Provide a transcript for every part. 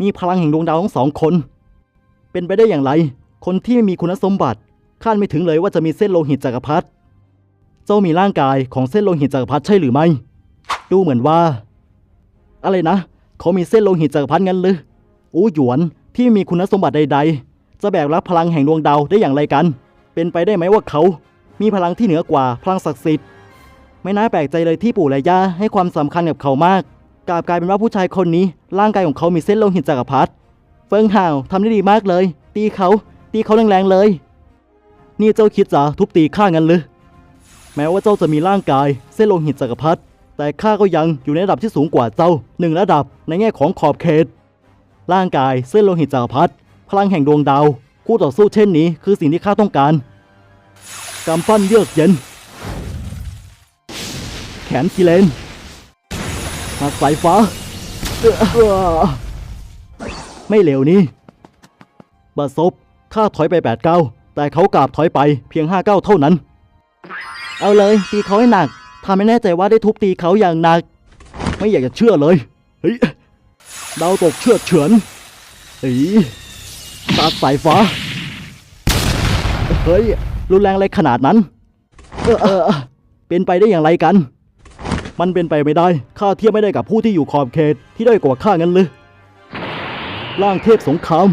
มีพลังแห่งดวงดาวทั้งสองคน เป็นไปได้อย่างไร คนที่ไม่มีคุณสมบัติคาดไม่ถึงเลยว่าจะมีเส้นโลหิตจักรพรรดิเจ้ามีร่างกายของเส้นโลหิตจักรพรรดิใช่หรือไม่ ดูเหมือนว่า อะไรนะ เขามีเส้นโลหิตจักรพรรดิงั้นหรืออู้หยวนที่ไม่มีคุณสมบัติใด ๆ จะแบกรับพลังแห่งดวงดาวได้อย่างไรกัน เป็นไปได้ไหมว่าเขา มีพลังที่เหนือกว่าพลังศักดิ์สิทธิ์ ไม่น่าแปลกใจเลยที่ปู่และย่าให้ความสำคัญกับเขามาก กลับกลายเป็นว่าผู้ชายคนนี้ ร่างกายของเขามีเส้นโลหิตจักรพรรดิเฟิงห่าวทำได้ดีมากเลย ตีเขาตีเขาแรงๆเลย นี่เจ้าคิดจะทุบตีข้างั้นหรือแม้ว่าเจ้าจะมีร่างกาย เส้นโลหิตจักรพรรดิแต่ข้าก็ยังอยู่ในระดับที่สูงกว่าเจ้าหนึ่งระดับในแง่ของขอบเขต ร่างกายเส้นโลหิตจักรพรรดิพลังแห่งดวงดาว คู่ต่อสู้เช่นนี้คือสิ่งที่ข้าต้องการกำปั้นเยือกเย็น แขนกิเลน หักสายฟ้า ไม่เร็วนี่บาซบข้าถอยไปแปดเก้าแต่เขากราบถอยไปเพียงห้าเก้าเท่านั้น เอาเลย ตีเขาให้หนักถ้าไม่แน่ใจว่าได้ทุบตีเขาอย่างหนัก ไม่อยากจะเชื่อเลยเฮ้ยดาวตกเชือดเฉือนเฮ้ยตัดสายฟ้า เฮ้ย รุนแรงอะไรขนาดนั้น เออเป็นไปได้อย่างไรกัน มันเป็นไปไม่ได้ ข้าเทียบไม่ได้กับผู้ที่อยู่ขอบเขตที่ด้อยกว่าข้างั้นหรือร่างเทพสงคราม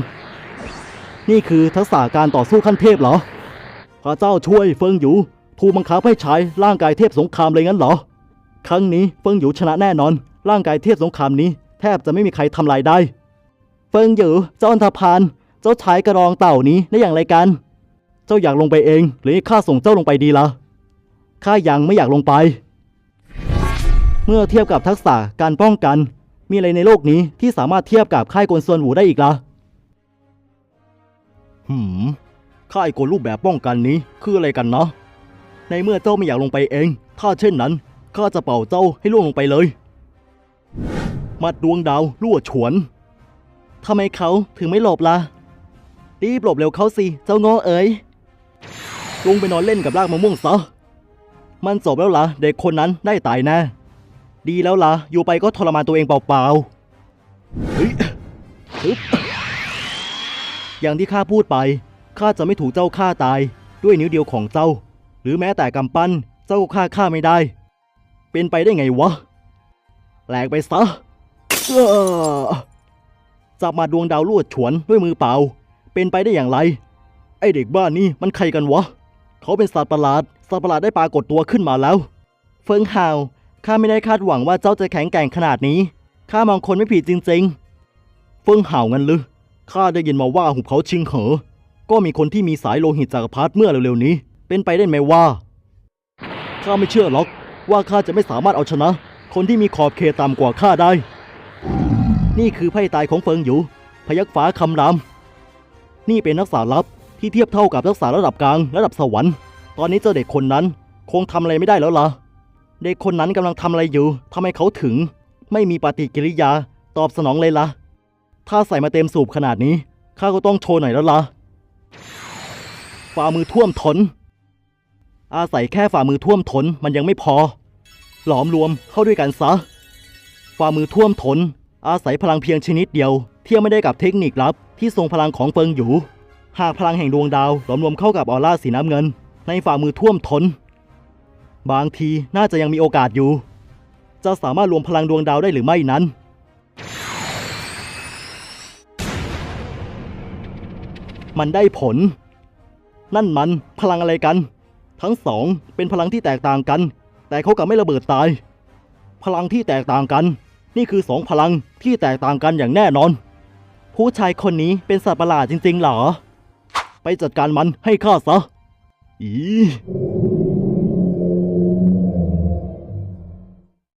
นี่คือทักษะการต่อสู้ขั้นเทพเหรอ พระเจ้าช่วยเฟิงหยูถูกบังคับให้ใช้ร่างกายเทพสงครามเลยงั้นเหรอ ครั้งนี้เฟิงหยูชนะแน่นอน ร่างกายเทพสงครามนี้ แทบจะไม่มีใครทำลายได้ เฟิงหยูเจ้าอันธพาลเจ้าชายกระรองเต่านี้ได้อย่างไรกัน เจ้าอยากลงไปเอง หรือข้าส่งเจ้าลงไปดีล่ะข้ายังไม่อยากลงไป เมื่อเทียบกับทักษะการป้องกัน มีอะไรในโลกนี้ที่สามารถเทียบกับค่ายกลส่วนหูได้อีกล่ะหืม ค่ายกลรูปแบบป้องกันนี้คืออะไรกันเนาะในเมื่อเจ้าไม่อยากลงไปเอง ถ้าเช่นนั้นข้าจะเป่าเจ้าให้ล่วงลงไปเลย มัดดวงดาวลั่วฉวนทำไมเขาถึงไม่หลบล่ะ รีบหลบเร็วเขาสิ เจ้าโง่เอ๋ยลงไปนอนเล่นกับรากมะม่วงซะ มันจบแล้วล่ะ เด็กคนนั้นได้ตายแน่ ดีแล้วล่ะ อยู่ไปก็ทรมานตัวเองเปล่าๆเฮ้ยอย่างที่ข้าพูดไป ข้าจะไม่ถูกเจ้าฆ่าตายด้วยนิ้วเดียวของเจ้า หรือแม้แต่กำปั้น เจ้าก็ฆ่าข้าไม่ได้ เป็นไปได้ไงวะ แหลกไปซะจับมาดวงดาวลวดฉวนด้วยมือเปล่า เป็นไปได้อย่างไร ไอเด็กบ้านนี่มันใครกันวะ เขาเป็นสัตว์ประหลาด สัตว์ประหลาดได้ปรากฏตัวขึ้นมาแล้ว เฟิงฮาว ข้าไม่ได้คาดหวังว่าเจ้าจะแข็งแกร่งขนาดนี้ ข้ามองคนไม่ผิดจริงๆ เฟิงฮางั้นหรือ ข้าได้ยินมาว่าหุบเขาชิงเหอ ก็มีคนที่มีสายโลหิตจักรพรรดิเมื่อเร็วๆนี้ เป็นไปได้ไหมว่า ข้าไม่เชื่อหรอก ว่าข้าจะไม่สามารถเอาชนะ คนที่มีขอบเขตต่ำกว่าข้าได้ นี่คือไพ่ตายของเฟิงหยูพยักฟ้าคำรามนี่เป็นนักษาลับที่เทียบเท่ากับนักษาระดับกลางระดับสวรรค์ ตอนนี้เจ้าเด็กคนนั้น คงทำอะไรไม่ได้แล้วล่ะ เด็กคนนั้นกำลังทำอะไรอยู่ทำไมเขาถึง ไม่มีปฏิกิริยา ตอบสนองเลยล่ะ ถ้าใส่มาเต็มสูบขนาดนี้ ข้าก็ต้องโชว์หน่อยแล้วล่ะ ฝ่ามือท่วมทน อาศัยแค่ฝ่ามือท่วมทนมันยังไม่พอ หลอมรวมเข้าด้วยกันซะ ฝ่ามือท่วมทน อาศัยพลังเพียงชนิดเดียว เทียบไม่ได้กับเทคนิคลับ ที่ทรงพลังของเฟิงหยู หากพลังแห่งดวงดาวหลอมรวมเข้ากับออร่าสีน้ำเงิน ในฝ่ามือท่วมทน บางทีน่าจะยังมีโอกาสอยู่ จะสามารถรวมพลังดวงดาวได้หรือไม่นั้น มันได้ผล นั่นมันพลังอะไรกัน ทั้งสองเป็นพลังที่แตกต่างกัน แต่เขากลับไม่ระเบิดตาย พลังที่แตกต่างกัน นี่คือสองพลังที่แตกต่างกันอย่างแน่นอน ผู้ชายคนนี้เป็นสัตว์ประหลาดจริง ๆ เหรอ ไปจัดการมันให้ข้าซะ อี